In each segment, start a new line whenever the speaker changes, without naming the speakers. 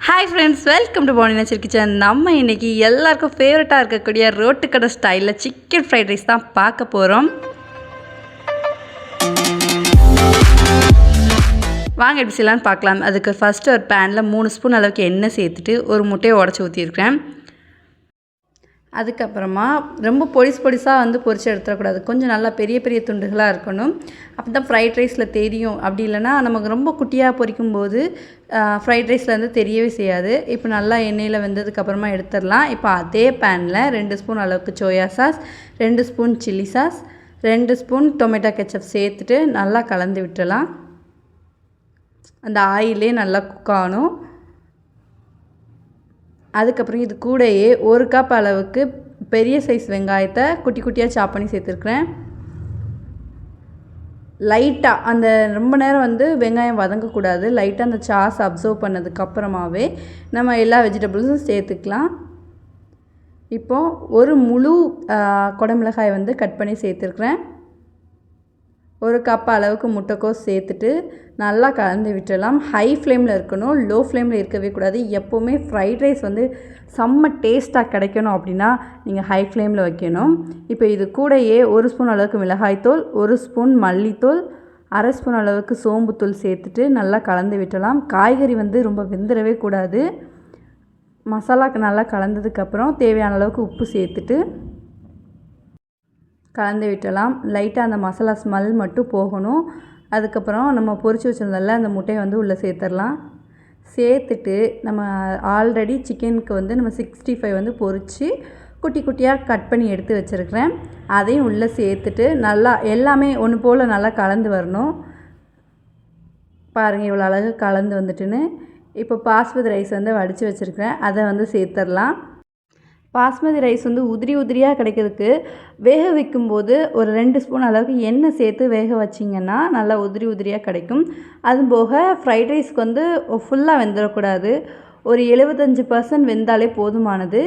Hi friends welcome to Pani nature kitchen நம்ம இன்னைக்கு எல்லாருக்கும் ஃபேவரட்டாக இருக்கக்கூடிய ரோட்டுக்கடை ஸ்டைலில் சிக்கன் ஃப்ரைட் ரைஸ் தான் பார்க்க போகிறோம் வாங்க எப்படி செய்யலான்னு பார்க்கலாம். அதுக்கு ஃபஸ்ட்டு ஒரு பேனில் மூணு ஸ்பூன் அளவுக்கு எண்ணெய் சேர்த்துட்டு ஒரு முட்டையை உடச்சி ஊற்றிருக்கிறேன் அதுக்கப்புறமா ரொம்ப பொடிஸ் பொடிசாக வந்து பொரிச்சு எடுத்துடக்கூடாது. கொஞ்சம் நல்லா பெரிய பெரிய துண்டுகளாக இருக்கணும். அப்போ தான் ஃப்ரைட் ரைஸில் தெரியும். அப்படி இல்லைன்னா நமக்கு ரொம்ப குட்டியாக பொரிக்கும் போது ஃப்ரைட் ரைஸில் வந்து தெரியவே செய்யாது. இப்போ நல்லா எண்ணெயில் வெந்ததுக்கப்புறமா எடுத்துடலாம். இப்போ அதே பேனில் ரெண்டு ஸ்பூன் அளவுக்கு சோயா சாஸ் ரெண்டு ஸ்பூன் சில்லி சாஸ் ரெண்டு ஸ்பூன் டொமேட்டோ கெச்சப் சேர்த்துட்டு நல்லா கலந்து விட்டுடலாம். அந்த ஆயிலே நல்லா குக் ஆகணும். அதுக்கப்புறம் இது கூடயே ஒரு கப் அளவுக்கு பெரிய சைஸ் வெங்காயத்தை குட்டி குட்டியாக சாப் பண்ணி சேர்த்துருக்குறேன். லைட்டாக அந்த ரொம்ப நேரம் வந்து வெங்காயம் வதங்கக்கூடாது. லைட்டாக அந்த சாஸ் அப்சர்வ் பண்ணதுக்கப்புறமாவே நம்ம எல்லா வெஜிடபிள்ஸும் சேர்த்துக்கலாம். இப்போது ஒரு முழு குடமிளகாய் வந்து கட் பண்ணி சேர்த்துருக்குறேன். ஒரு கப் அளவுக்கு முட்டைக்கோஸ் சேர்த்துட்டு நல்லா கலந்து விட்டுடலாம். ஹை ஃப்ளேமில் இருக்கணும். லோ ஃப்ளேமில் இருக்கவே கூடாது. எப்போவுமே ஃப்ரைட் ரைஸ் வந்து செம்ம டேஸ்ட்டாக கிடைக்கணும் அப்படின்னா நீங்கள் ஹை ஃப்ளேமில் வைக்கணும். இப்போ இது கூடயே ஒரு ஸ்பூன் அளவுக்கு மிளகாய்த்தூள் ஒரு ஸ்பூன் மல்லித்தூள் அரை ஸ்பூன் அளவுக்கு சோம்புத்தூள் சேர்த்துட்டு நல்லா கலந்து விட்டலாம் காய்கறி வந்து ரொம்ப வெந்துடவே கூடாது. மசாலாக்கு நல்லா கலந்ததுக்கப்புறம் தேவையான அளவுக்கு உப்பு சேர்த்துட்டு கலந்து விட்டலாம் லைட்டாக அந்த மசாலா ஸ்மெல் மட்டும் போகணும். அதுக்கப்புறம் நம்ம பொரிச்சு வச்சுருந்தோம்ல அந்த முட்டையை வந்து உள்ளே சேர்த்துடலாம். சேர்த்துட்டு நம்ம ஆல்ரெடி சிக்கனுக்கு வந்து நம்ம சிக்ஸ்டி ஃபைவ் வந்து பொரித்து குட்டி குட்டியாக கட் பண்ணி எடுத்து வச்சுருக்கிறேன். அதையும் உள்ளே சேர்த்துட்டு நல்லா எல்லாமே ஒன்று போல் நல்லா கலந்து வரணும். பாருங்கள் இவ்வளோ அழகாக கலந்து வந்துட்டுன்னு. இப்போ பாஸ்மதி ரைஸ் வந்து வடித்து வச்சுருக்கிறேன். அதை வந்து சேர்த்துடலாம். பாஸ்மதி ரைஸ் வந்து உதிரி உதிரியாக கிடைக்கிறதுக்கு வேக வைக்கும்போது ஒரு ரெண்டு ஸ்பூன் அளவுக்கு எண்ணெய் சேர்த்து வேக வச்சிங்கன்னா நல்லா உதிரி உதிரியாக கிடைக்கும். அது போக ஃப்ரைட் ரைஸ்க்கு வந்து ஃபுல்லாக வெந்துடக்கூடாது ஒரு எழுபத்தஞ்சி பர்சன்ட் வெந்தாலே போதுமானது.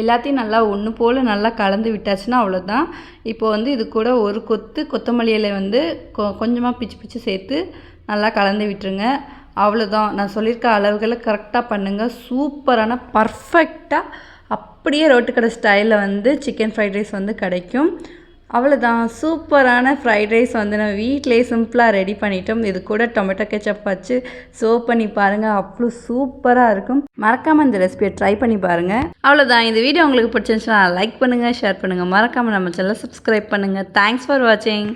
எல்லாத்தையும் நல்லா ஒன்று போல் நல்லா கலந்து விட்டாச்சுன்னா அவ்வளோதான் இப்போ வந்து இது கூட ஒரு கொத்து கொத்தமல்லியில் வந்து கொ கொஞ்சமாக பிச்சு பிச்சு சேர்த்து நல்லா கலந்து விட்டுருங்க. அவ்வளோதான் நான் சொல்லியிருக்க அளவுகளை கரெக்டாக பண்ணுங்கள் சூப்பரான பர்ஃபெக்டாக அப்படியே ரோட்டுக்கடை ஸ்டைலில் வந்து சிக்கன் ஃப்ரைட் ரைஸ் வந்து கிடைக்கும். அவ்வளோதான் சூப்பரான ஃப்ரைட் ரைஸ் வந்து நம்ம வீட்டிலேயே சிம்பிளாக ரெடி பண்ணிட்டோம். இது கூட டொமேட்டோ கெச்சப் வச்சு சர்வ் பண்ணி பாருங்கள் அவ்வளோ சூப்பராக இருக்கும். மறக்காமல் இந்த ரெசிபியை ட்ரை பண்ணி பாருங்கள் அவ்வளோதான் இந்த வீடியோ உங்களுக்கு பிடிச்சிருந்துச்சுன்னா லைக் பண்ணுங்கள் ஷேர் பண்ணுங்கள் மறக்காமல் நம்ம சேனலை சப்ஸ்கிரைப் பண்ணுங்கள் தேங்க்ஸ் ஃபார் வாட்சிங்